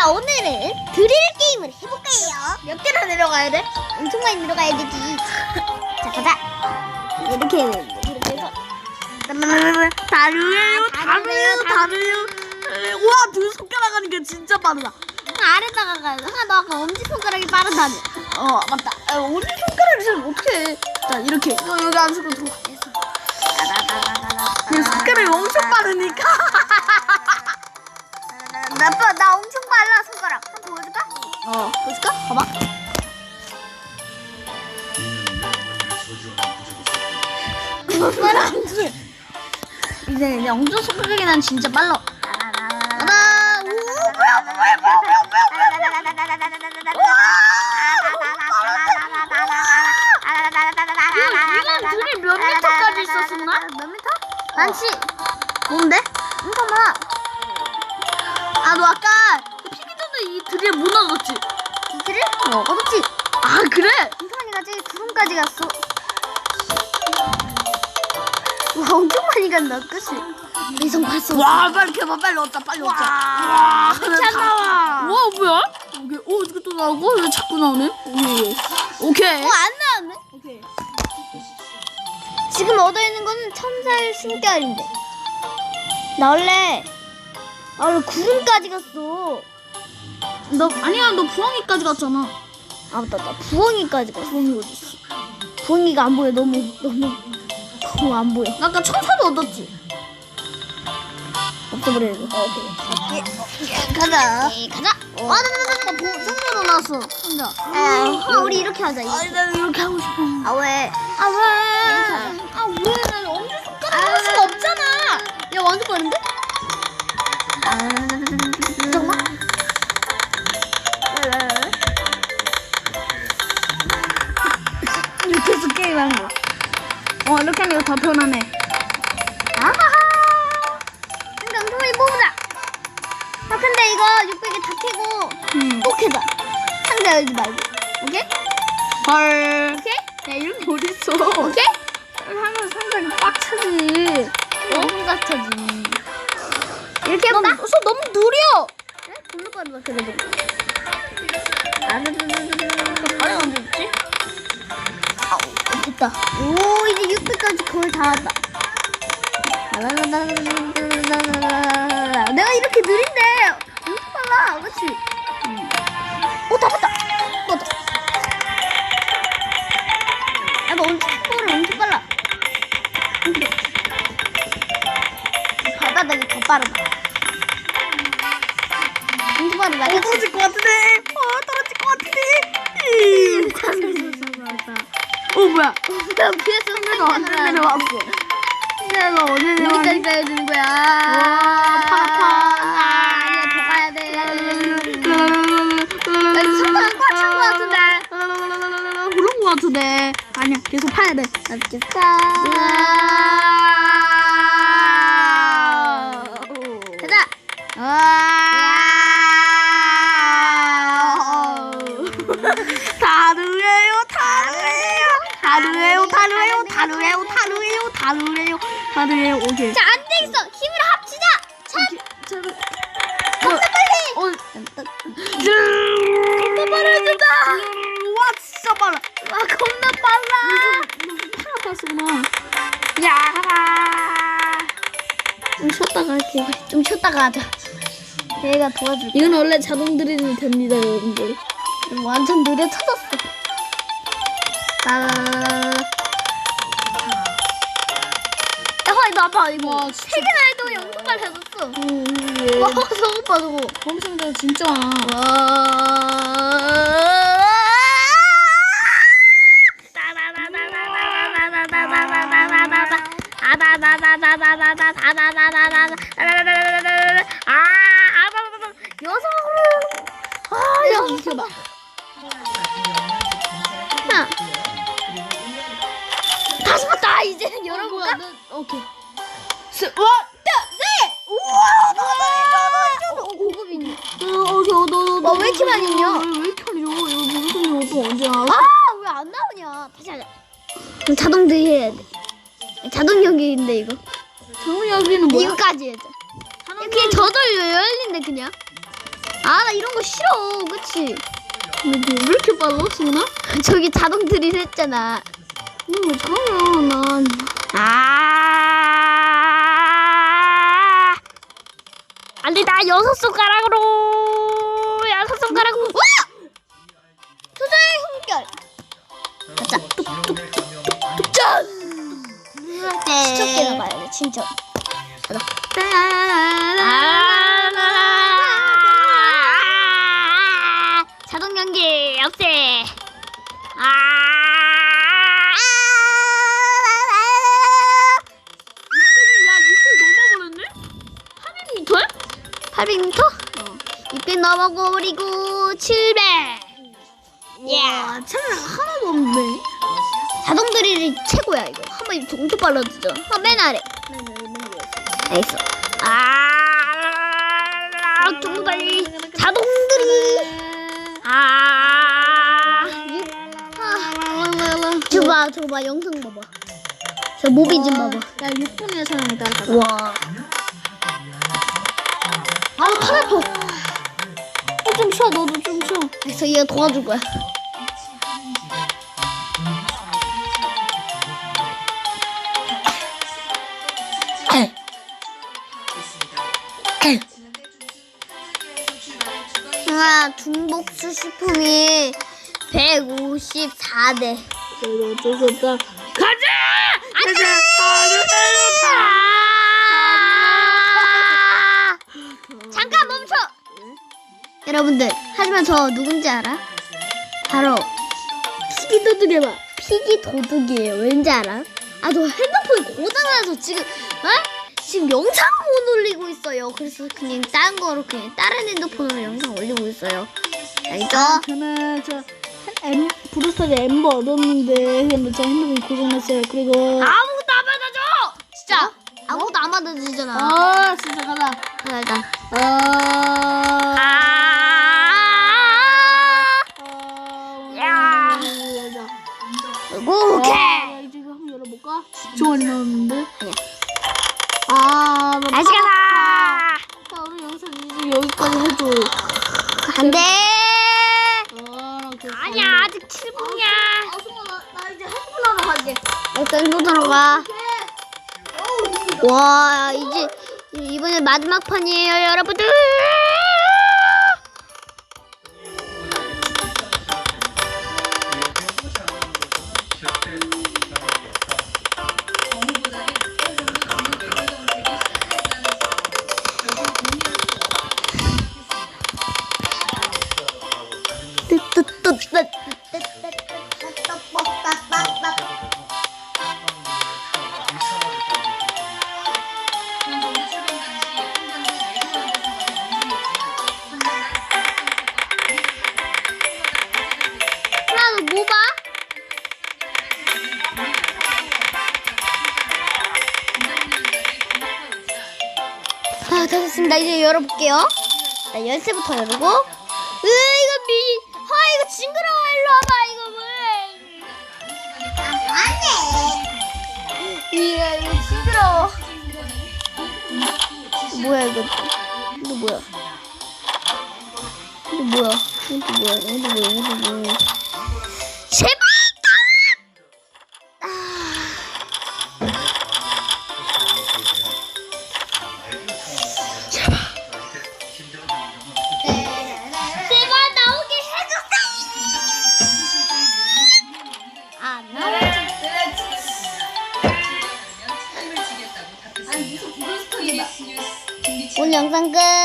자, 오늘은 드릴 게임을 해볼까요? 몇 개나 내려가야 돼? 엄청 많이 내려가야 되지. 자, 가자. 이렇게, 이렇게 해서. 다르요, 아, 다르요, 다르요. 와, 두 손가락 하는 게 진짜 빠르다. 아래다가 가. 아, 너 아까 엄지손가락이 빠르다며. 어, 맞다. 아, 우리 손가락이 잘 어떻게 해? 자, 이렇게. 이거 여기 앉고 들어가. 내 손가락이 엄청 빠르니까. 나, 빠- 나 엄청 빨라, 손가락. 한번 보여줄까? 어. 보여줄까? 봐봐. 손가락. 이제 영주 손가락이 난 진짜 빨라. 가자. 오, 뭐야, 뭐야, 뭐야, 뭐야, 이건 둘이 몇 미터까지 있었었나? 몇 미터? 많지? 뭔데? 많 너 아까 피기 전에 이 드릴 무너졌지? 이틀을? 어, 어떻지? 아, 그래? 많이 가지? 구름까지 갔어. 와, 엄청 많이 간다, 그치? 이성 봤어. 와, 빨리 켜봐, 빨리 얻자, 빨리 얻자. 와, 잘 나와. 와, 뭐야? 오케이, 오, 이거 또 나오고, 왜 자꾸 나오네? 오케이. 오케이. 어, 안 나왔네? 오케이. 지금 얻어 있는 거는 천사의 숨결인데. 나 원래, 나 원래 구름까지 갔어. 너, 아니야, 너 부엉이까지 갔잖아. 아, 맞다, 나 부엉이까지 갔어. 부엉이 어딨어? 부엉이가 안 보여. 너무, 너무, 너무 안 보여. 나 아까 천사도 얻었지? 없어버려, 이거. 어, 오케이. 가자. 가자. 아, 나, 나, 나, 나, 보, 성대로 나왔어, 혼자. 아, 우리 이렇게 하자. 아니, 나 이렇게 하고 싶어. 아, 왜? 아, 왜? 아, 왜? 난 엄지 손가락 할 수가 없잖아. 야, 완전 빠른데? 이렇게 하니까 더 편하네. 아하하. 엄청 많이 뽑자. 아, 근데 이거 600개 다 캐고 음. 꼭 해봐. 상자 열지 말고. 오케이? 헐. 오케이? 야, 이런 게 어딨어. 오케이? 하면 상당히 빡치지. 너무 갇혀지. 이렇게 해볼까? 너, 서 너무 느려. 응? 겁나 빠르다, 그래도. 아 됐다. 오, 이제 600까지 거의 다 왔다. 내가 이렇게 느린데 엄청 빨라, 그치? 오, 다 봤다. 맞아. 야, 너 엄청 빨라, 엄청 빨라. 발바닥이 더 빠르다. 엄청 빠르다, 어? 떨어질 것 같은데. 어, 떨어질 것 같은데. 어, 뭐야? 나 피했어, 내가 언제 내려왔어? 내가 어디까지 내려왔니? 가야 되는 거야? 와, 파, 파. 아, 아니야, 더 가야 돼. 나 순간 꽉찬거 같은데. 그런 것 같은데. 아니야, 계속 파야 돼. 알겠어. 가자. 다르예요, 다르예요, 다르예요, 다르예요, 다르예요, 다르예요, 다르예요. 오케이. 자, 안 되겠어. 힘을 합치자. 참. 어, 빨리. 어, 겁나 빨라진다. 와, 진짜 빨라. 와, 겁나 빨라. 파라파스구나. 야. 좀 쉬었다가 할게. 좀 쉬었다가 하자. 얘가 도와줄게. 이건 원래 자동 드리는 됩니다, 여러분들. 완전 느려 터졌어. 따라라라 아빠 이거 와, 세 개나 해도 엄청 빨리 해줬어. 음, 와, 저거 봐, 저거. 범상자 진짜 많아. 아. 하나. 다시 봤다. 이제 열어볼까? 오케이. 어, 왜 이렇게 많이 있냐? 왜, 왜 이렇게 많이 줘? 이거 무슨 또 언제 나와? 아, 왜 안 나오냐? 다시 하자. 그럼 자동 드해야 돼. 자동 연결인데 이거. 정우 여기는 뭐야? 이거까지 해야죠. 이렇게 저절로 열린대 그냥. 아 나 이런 거 싫어 그치 근데 왜 이렇게 빨라, 승훈아? 저기 자동 드릴 했잖아 왜 잠깐만, 난. 아 안돼나 여섯 손가락으로. 여섯 손가락으로 와! 도저히 흥결. 가자. 뚝뚝뚝뚝 치쳤게 나가야 돼 진짜. 아 600 넘어버리고 700 와, 차라리 하나도 없네. 자동 드릴이 최고야 이거. 한 번에 엄청 빨라지죠. 아, 맨 아래. 알겠어. 아 빨리. 자동 드릴 아. 저거 봐 저거 봐. 영상 봐봐. 저 모비 좀 봐봐. 야, 6분의 사람이 따라가. 와. 타나토 어, 좀 쉬어, 너도 좀 쉬어. 그래서 얘가 도와줄 거야 아, 중복수 식품이 154대. 그래도 어쩔 수 없다. 여러분들, 하지만 저 누군지 알아? 바로 피기 두드려봐. 피기 도둑이에요. 왠지 알아? 아, 저 핸드폰이 고장나서 지금, 어? 지금 영상 못 올리고 있어요. 그래서 그냥 딴 거로 그냥 다른 핸드폰으로 영상 올리고 있어요. 알죠? 아, 저는 저 엠, 브루스터즈 엠버 얻었는데 근데 저 핸드폰이 고장났어요. 그리고 아무것도 안 받아줘! 진짜! 아무것도 안 받아주잖아. 아 진짜 가자. 아, 일단. 아. 안 돼! 아, 나 그거 아니야, 아직 7분이야. 아, 승아, 나, 나 이제 핸드폰 하러 갈게. 일단 핸드폰으로 가. 와, 이제 이번에 마지막 판이에요, 여러분들! 아, 다 됐습니다. 이제 열어볼게요. 자, 열쇠부터 열고. 으, 이거 미, 아, 이거 징그러워. 일로 와봐, 이거 왜. 이야, 이거 징그러워. 뭐야, 이거. 이거 뭐야. 이거 뭐야. 이거 뭐야. 이거 뭐야. 이거 뭐야. 제발 오늘 영상 끝.